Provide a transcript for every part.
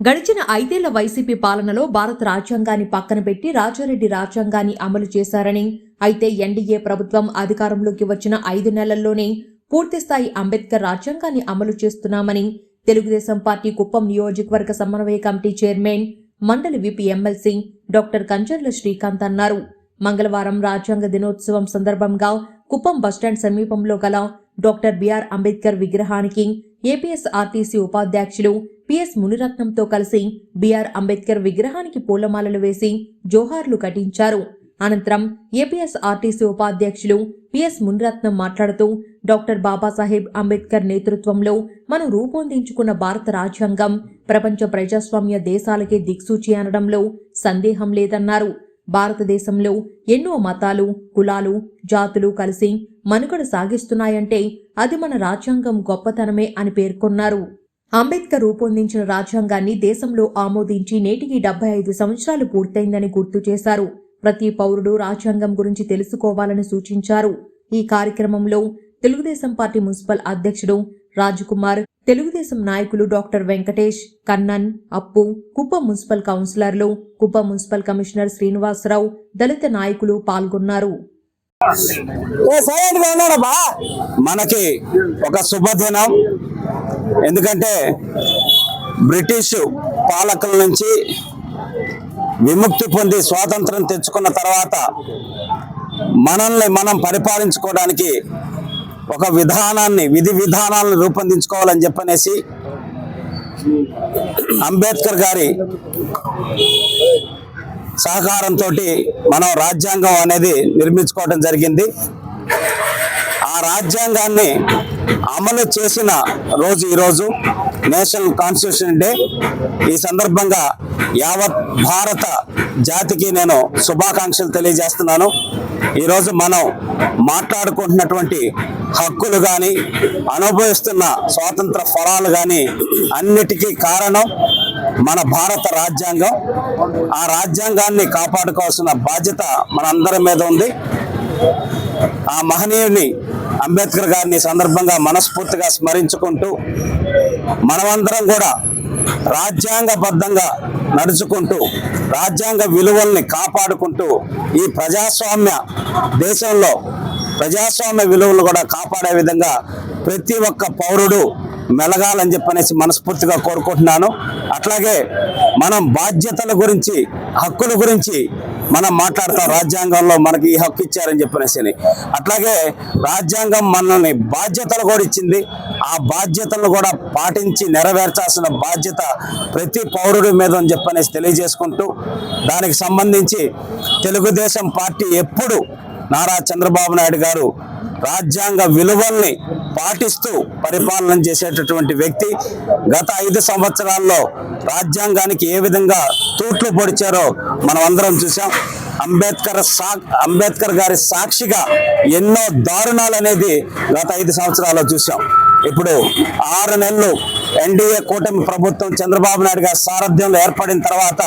గడిచిన ఐదేళ్ళ వైసీపీ పాలనలో భారత రాజ్యాంగాన్ని పక్కన పెట్టి రాజారెడ్డి రాజ్యాంగాన్ని అమలు చేశారని అయితే ఎన్డీఏ ప్రభుత్వం అధికారంలోకి వచ్చిన ఐదు నెలల్లోనే పూర్తిస్థాయి అంబేద్కర్ రాజ్యాంగాన్ని అమలు చేస్తున్నామని తెలుగుదేశం పార్టీ కుప్పం నియోజకవర్గ సమన్వయ కమిటీ చైర్మన్ మండలి VP MLC doctor Kancharla Srikanth అన్నారు. మంగళవారం రాజ్యాంగ దినోత్సవం సందర్భంగా కుప్పం బస్టాండ్ సమీపంలో గల డాక్టర్ బిఆర్ అంబేద్కర్ విగ్రహానికి ఏపీఎస్ ఆర్టీసీ ఉపాధ్యక్షులు పిఎస్ మునిరత్నంతో కలిసి బిఆర్ అంబేద్కర్ విగ్రహానికి పూలమాలలు వేసి జోహార్లు కటించారు అనంతరం ఏపీఎస్ ఆర్టీసీ ఉపాధ్యక్షులు పిఎస్ మునిరత్నం మాట్లాడుతూ డాక్టర్ బాబాసాహెబ్ అంబేద్కర్ నేతృత్వంలో మనం రూపొందించుకున్న భారత రాజ్యాంగం ప్రపంచ ప్రజాస్వామ్య దేశాలకే దిక్సూచి అనడంలో సందేహం లేదన్నారు. భారతదేశంలో ఎన్నో మతాలు కులాలు జాతులు కలిసి మనుగడ సాగిస్తున్నాయంటే అది మన రాజ్యాంగం గొప్పతనమే అని పేర్కొన్నారు. అంబేద్కర్ రూపొందించిన రాజ్యాంగాన్ని దేశంలో ఆమోదించి నేటికి డెబ్బై ఐదు సంవత్సరాలు పూర్తయిందని గుర్తు చేశారు. ప్రతి పౌరుడు రాజ్యాంగం గురించి తెలుసుకోవాలని సూచించారు. ఈ కార్యక్రమంలో తెలుగుదేశం పార్టీ మున్సిపల్ అధ్యక్షుడు రాజకుమార్ తెలుగుదేశం నాయకులు డాక్టర్ వెంకటేష్ కన్నన్ అప్పు కుప్ప మున్సిపల్ కౌన్సిలర్లు కుప్ప మున్సిపల్ కమిషనర్ శ్రీనివాసరావు దళిత నాయకులు పాల్గొన్నారు. మనకి ఒక శుభదినం. ఎందుకంటే బ్రిటిష్ పాలకుల నుంచి విముక్తి పొంది స్వాతంత్రం తెచ్చుకున్న తర్వాత మనల్ని మనం పరిపాలించుకోవడానికి ఒక విధానాన్ని విధి విధానాలను రూపొందించుకోవాలని చెప్పనేసి అంబేద్కర్ గారి సహకారంతో మనం రాజ్యాంగం అనేది నిర్మించుకోవడం జరిగింది. ఆ రాజ్యాంగాన్ని అమలు చేసిన రోజు ఈరోజు నేషనల్ కాన్స్టిట్యూషన్ డే. ఈ సందర్భంగా యావత్ భారత జాతికి నేను శుభాకాంక్షలు తెలియజేస్తున్నాను. ఈరోజు మనం మాట్లాడుకుంటున్నటువంటి హక్కులు కానీ అనుభవిస్తున్న స్వాతంత్ర ఫలాలు కానీ అన్నిటికీ కారణం మన భారత రాజ్యాంగం. ఆ రాజ్యాంగాన్ని కాపాడుకోవాల్సిన బాధ్యత మనందరి మీద ఉంది. ఆ మహనీయుని అంబేద్కర్ గారిని సందర్భంగా మనస్ఫూర్తిగా స్మరించుకుంటూ మనమందరం కూడా రాజ్యాంగబద్ధంగా నడుచుకుంటూ రాజ్యాంగ విలువల్ని కాపాడుకుంటూ ఈ ప్రజాస్వామ్య దేశంలో ప్రజాస్వామ్య విలువలు కూడా కాపాడే విధంగా ప్రతి ఒక్క పౌరుడు మెలగాలని చెప్పనేసి మనస్ఫూర్తిగా కోరుకుంటున్నాను. అట్లాగే మనం బాధ్యతల గురించి హక్కుల గురించి మనం మాట్లాడతాం రాజ్యాంగంలో మనకి ఈ హక్కు ఇచ్చారని చెప్పనేసి అని. అట్లాగే రాజ్యాంగం మనల్ని బాధ్యతలు కూడా ఇచ్చింది ఆ బాధ్యతలను కూడా పాటించి నెరవేర్చాల్సిన బాధ్యత ప్రతి పౌరుడి మీద అని చెప్పనేసి తెలియజేసుకుంటూ దానికి సంబంధించి తెలుగుదేశం పార్టీ ఎప్పుడు నారా చంద్రబాబు నాయుడు గారు రాజ్యాంగ విలువల్ని పాటిస్తూ పరిపాలన చేసేటటువంటి వ్యక్తి గత ఐదు సంవత్సరాల్లో రాజ్యాంగానికి ఏ విధంగా తూట్లు పొడిచారో మనం అందరం చూసాం అంబేద్కర్ సా అంబేద్కర్ గారి సాక్షిగా ఎన్నో దారుణాలు అనేది గత ఐదు సంవత్సరాల్లో చూసాం ఇప్పుడు ఆరు నెలలు ఎన్డీఏ కూటమి ప్రభుత్వం చంద్రబాబు నాయుడు గారి సారథ్యంలో ఏర్పడిన తర్వాత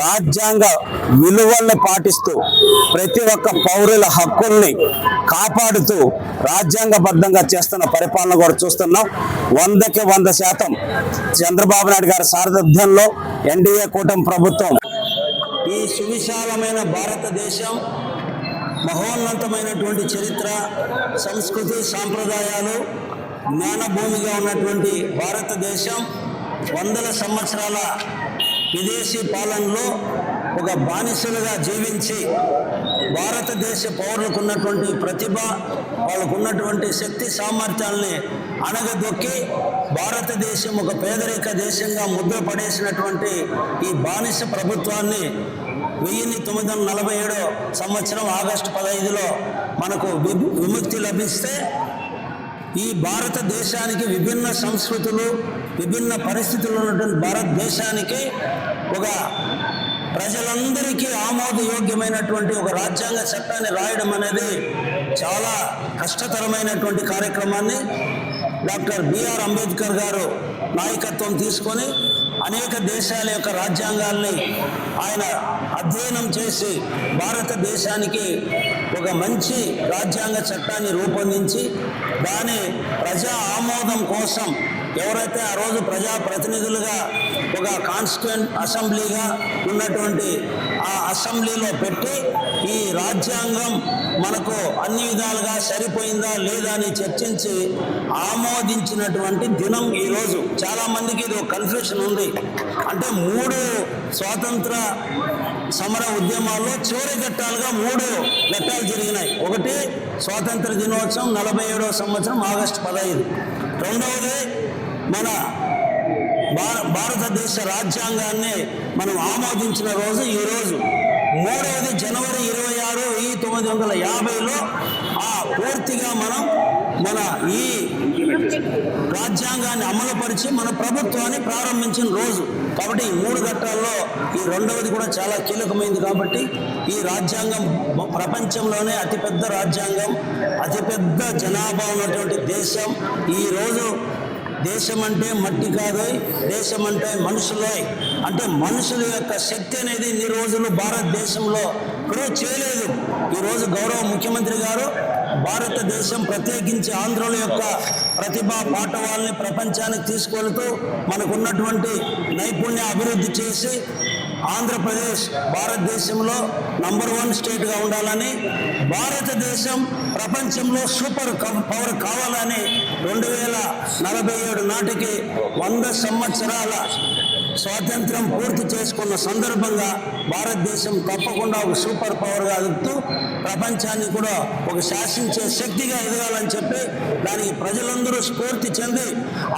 రాజ్యాంగ విలువల్ని పాటిస్తూ ప్రతి ఒక్క పౌరుల హక్కుల్ని కాపాడుతూ రాజ్యాంగబద్ధంగా చేస్తున్న పరిపాలన కూడా చూస్తున్నాం. వందకి వంద శాతం చంద్రబాబు నాయుడు గారి సారథ్యంలో ఎన్డీఏ కూటమి ప్రభుత్వం ఈ సువిశాలమైన భారతదేశం మహోన్నతమైనటువంటి చరిత్ర సంస్కృతి సాంప్రదాయాలు జ్ఞానభూమిగా ఉన్నటువంటి భారతదేశం వందల సంవత్సరాల విదేశీ పాలనలో ఒక బానిసలుగా జీవించి భారతదేశ పౌరులకు ఉన్నటువంటి ప్రతిభ వాళ్ళకు ఉన్నటువంటి శక్తి సామర్థ్యాల్ని అణగదొక్కి భారతదేశం ఒక పేదరిక దేశంగా ముద్ర పడేసినటువంటి ఈ బానిస ప్రభుత్వాన్ని వెయ్యిన్ని తొమ్మిది వందల నలభై ఏడో సంవత్సరం ఆగస్టు పదహైదులో మనకు విముక్తి లభిస్తే ఈ భారతదేశానికి విభిన్న సంస్కృతులు విభిన్న పరిస్థితులు ఉన్నటువంటి భారతదేశానికి ఒక ప్రజలందరికీ ఆమోదయోగ్యమైనటువంటి ఒక రాజ్యాంగ చట్టాన్ని రాయడం అనేది చాలా కష్టతరమైనటువంటి కార్యక్రమాన్ని డాక్టర్ బిఆర్ అంబేద్కర్ గారు నాయకత్వం తీసుకొని అనేక దేశాల యొక్క రాజ్యాంగాల్ని ఆయన అధ్యయనం చేసి భారతదేశానికి ఒక మంచి రాజ్యాంగ చట్టాన్ని రూపొందించి దాని ప్రజా ఆమోదం కోసం ఎవరైతే ఆ రోజు ప్రజా ప్రతినిధులుగా ఒక కాన్స్టిట్యూంట్ అసెంబ్లీగా ఉన్నటువంటి ఆ అసెంబ్లీలో పెట్టి ఈ రాజ్యాంగం మనకు అన్ని విధాలుగా సరిపోయిందా లేదా అని చర్చించి ఆమోదించినటువంటి దినం ఈరోజు చాలామందికి ఇది ఒక కన్ఫ్యూషన్ ఉంది. అంటే మూడు స్వాతంత్ర సమర ఉద్యమాల్లో చివరి ఘట్టాలుగా మూడు ఘట్టాలు జరిగినాయి. ఒకటి స్వాతంత్ర దినోత్సవం నలభై ఏడవ సంవత్సరం ఆగస్టు పదహైదు. రెండవది మన భారతదేశ రాజ్యాంగాన్ని మనం ఆమోదించిన రోజు ఈరోజు మూడవది జనవరి ఇరవై ఆరు ఈ తొమ్మిది వందల యాభైలో ఆ పూర్తిగా మనం మన ఈ రాజ్యాంగాన్ని అమలుపరిచి మన ప్రభుత్వాన్ని ప్రారంభించిన రోజు. కాబట్టి ఈ మూడు ఘట్టాల్లో ఈ రెండవది కూడా చాలా కీలకమైంది కాబట్టి ఈ రాజ్యాంగం ప్రపంచంలోనే అతిపెద్ద రాజ్యాంగం అతిపెద్ద జనాభా ఉన్నటువంటి దేశం. ఈరోజు దేశం అంటే మట్టి కాదు దేశం అంటే మనుషులే. అంటే మనుషుల యొక్క శక్తి అనేది ఇన్ని రోజులు భారతదేశంలో ప్రూవ్ చేయలేదు. ఈరోజు గౌరవ ముఖ్యమంత్రి గారు భారతదేశం ప్రత్యేకించి ఆంధ్రుల యొక్క ప్రతిభా పాఠవాల్ని ప్రపంచానికి తీసుకెళ్తూ మనకున్నటువంటి నైపుణ్య అభివృద్ధి చేసి ఆంధ్రప్రదేశ్ భారతదేశంలో నంబర్ వన్ స్టేట్గా ఉండాలని భారతదేశం ప్రపంచంలో సూపర్ పవర్ కావాలని రెండు వేల నలభై ఏడు నాటికి వంద సంవత్సరాల స్వాతంత్రం పూర్తి చేసుకున్న సందర్భంగా భారతదేశం తప్పకుండా ఒక సూపర్ పవర్గా ఎదుగుతూ ప్రపంచాన్ని కూడా ఒక శాసించే శక్తిగా ఎదగాలని చెప్పి దానికి ప్రజలందరూ స్ఫూర్తి చెంది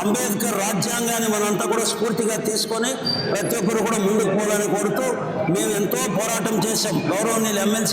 అంబేద్కర్ రాజ్యాంగాన్ని మనంతా కూడా స్ఫూర్తిగా తీసుకొని ప్రతి ఒక్కరు కూడా ముందుకు పోవాలని కోరుతూ మేము ఎంతో పోరాటం చేశాం గౌరవనీయులు ఎమ్మెల్సీ